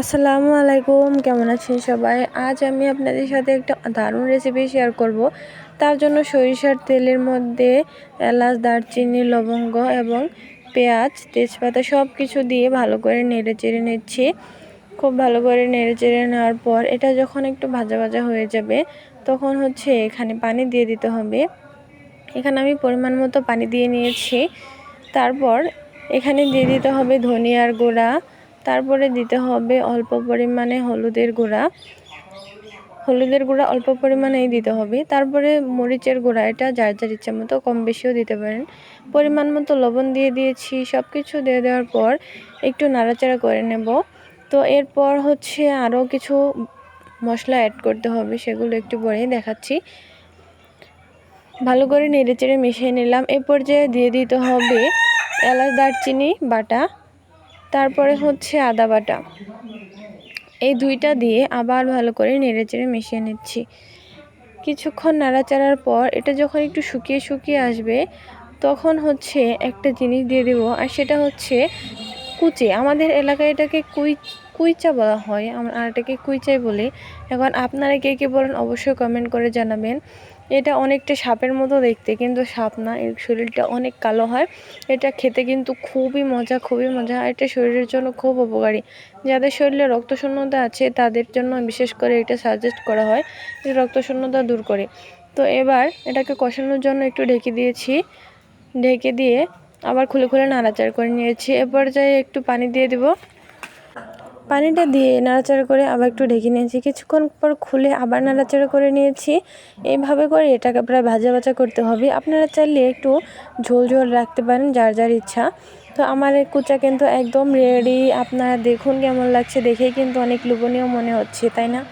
আসসালামু আলাইকুম, কেমন আছেন সবাই? আজ আমি আপনাদের সাথে একটা দারুণ রেসিপি শেয়ার করব। তার জন্য সরিষার তেলের মধ্যে এলাচ, দারচিনি, লবঙ্গ এবং পেঁয়াজ, তেজপাতা সব কিছু দিয়ে ভালো করে নেড়ে চেড়ে নিচ্ছি। খুব ভালো করে নেড়ে চেড়ে নেওয়ার পর এটা যখন একটু ভাজা ভাজা হয়ে যাবে, তখন হচ্ছে এখানে পানি দিয়ে দিতে হবে। এখানে আমি পরিমাণ মতো পানি দিয়ে নিয়েছি। তারপর এখানে দিয়ে দিতে হবে ধনিয়ার গুঁড়া তারপরে দিতে হবে অল্প পরিমাণে হলুদের গুঁড়া। হলুদের গুঁড়া অল্প পরিমাণেই দিতে হবে। তারপরে মরিচের গুঁড়া, এটা যার যার ইচ্ছা মতো কম বেশিও দিতে পারেন। পরিমাণ মতো লবণ দিয়ে দিয়েছি সব কিছু দিয়ে দেওয়ার পর একটু নাড়াচাড়া করে নেব। তো এরপর হচ্ছে আরও কিছু মশলা অ্যাড করতে হবে, সেগুলো একটু পরেই দেখাচ্ছি। ভালো করে নেড়ে চেড়ে মিশিয়ে নিলাম। এ পর্যায়ে দিয়ে দিতে হবে এলাচ, দারচিনি, বাটা তারপরে হচ্ছে আদা বাটা। এই দুইটা দিয়ে আবার ভালো করে নেড়েচেড়ে মিশিয়ে নিচ্ছি। কিছুক্ষণ নাড়াচাড়ার পর এটা যখন একটু শুকিয়ে শুকিয়ে আসবে, তখন হচ্ছে একটা জিনিস দিয়ে দেবো, আর সেটা হচ্ছে কুচি। আমাদের এলাকায় এটাকে কুই কুইচা বলা হয়। আমরা এটাকে কুইচাই বলি। এখন আপনারা কে কে বলেন অবশ্যই কমেন্ট করে জানাবেন। এটা অনেকটা সাপের মতো দেখতে, কিন্তু সাপ না, এর শরীরটা অনেক কালো হয়। এটা খেতে কিন্তু খুবই মজা খুবই মজা। এটা শরীরের জন্য খুব উপকারী। যাদের শরীরে রক্তশূন্যতা আছে, তাদের জন্য বিশেষ করে এটা সাজেস্ট করা হয় যে রক্তশূন্যতা দূর করে। তো এবার এটাকে কষানোর জন্য একটু ঢেকে দিয়েছি। ঢেকে দিয়ে আবার খুলে খুলে নাড়াচাড়া করে নিয়েছি। এ পর্যায়ে একটু পানি দিয়ে দিব। পানিটা দিয়ে নাড়াচাড়া করে আবার একটু ঢেকে নিয়েছি। কিছুক্ষণ পর খুলে আবার নাড়াচাড়া করে নিয়েছি। এইভাবে করে এটাকে প্রায় ভাজা ভাজা করতে হবে। আপনারা চাইলে একটু ঝোল ঝোল রাখতে পারেন, যার যার ইচ্ছা। তো আমার কুচা কিন্তু একদম রেডি। আপনারা দেখুন কেমন লাগছে। দেখেই কিন্তু অনেক লোভনীয় মনে হচ্ছে, তাই না?